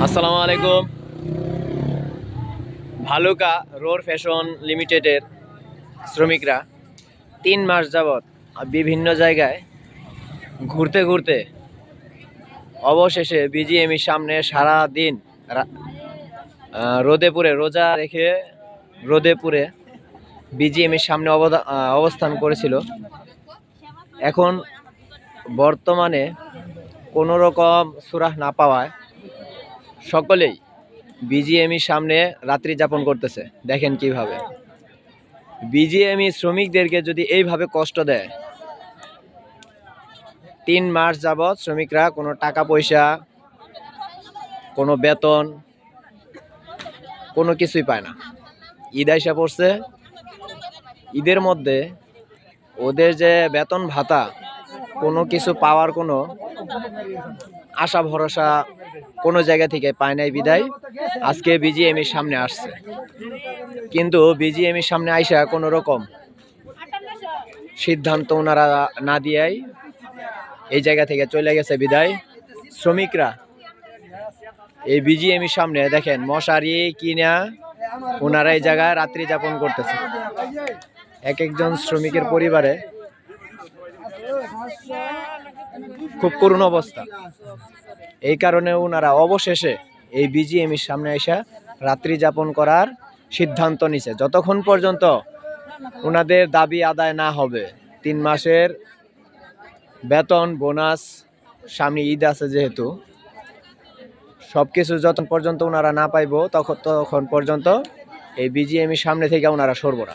আসসালামু আলাইকুম। Bhaluka road fashion লিমিটেডের শ্রমিকরা তিন মাস যাবৎ বিভিন্ন জায়গায় ঘুরতে ঘুরতে অবশেষে বিজিএমির সামনে সারা দিন রা- আহ, রোদে পুড়ে রোজা রেখে রোদে পুড়ে বিজিএমির সামনে অবস্থান করেছিল। এখন বর্তমানে কোনো রকম সুরাহ না পাওয়ায় সকলেই বিজিএমির সামনে রাত্রি যাপন করতেছে। দেখেন কীভাবে। বিজিএমই শ্রমিকদেরকে যদি এইভাবে কষ্ট দেয়, তিন মাস যাবৎ শ্রমিকরা কোনো টাকা পয়সা, কোনো বেতন, কোনো কিছুই পায় না। ঈদ আইসা পড়ছে। ঈদের মধ্যে ওদের যে বেতন ভাতা, কোনো কিছু পাওয়ার কোনো আশা, ভরসা কোনো জায়গা থেকে পায় নাই বিদায়। আজকে বিজিএমির সামনে আসছে। কিন্তু বিজিএমির সামনে আইসা কোনো রকম সিদ্ধান্ত ওনারা না দিয়াই এই জায়গা থেকে চলে গেছে বিদায়। শ্রমিকরা, এই বিজিএমির সামনে দেখেন, মশারি কিনা ওনারা এই জায়গায় রাত্রি যাপন করতেছে। এক একজন শ্রমিকের পরিবারে খুব করুণ অবস্থা। এই কারণে ওনারা অবশেষে এই বিজিএমির সামনে এসে রাত্রি যাপন করার সিদ্ধান্ত নিছে। যতক্ষণ পর্যন্ত ওনাদের দাবি আদায় না হবে, তিন মাসের বেতন, বোনাস সামনে ঈদ আছে যেহেতু সব কিছু যতক্ষণ পর্যন্ত ওনারা না পাইব তখন তখন পর্যন্ত এই বিজিএমির সামনে থেকে ওনারা সরবো না।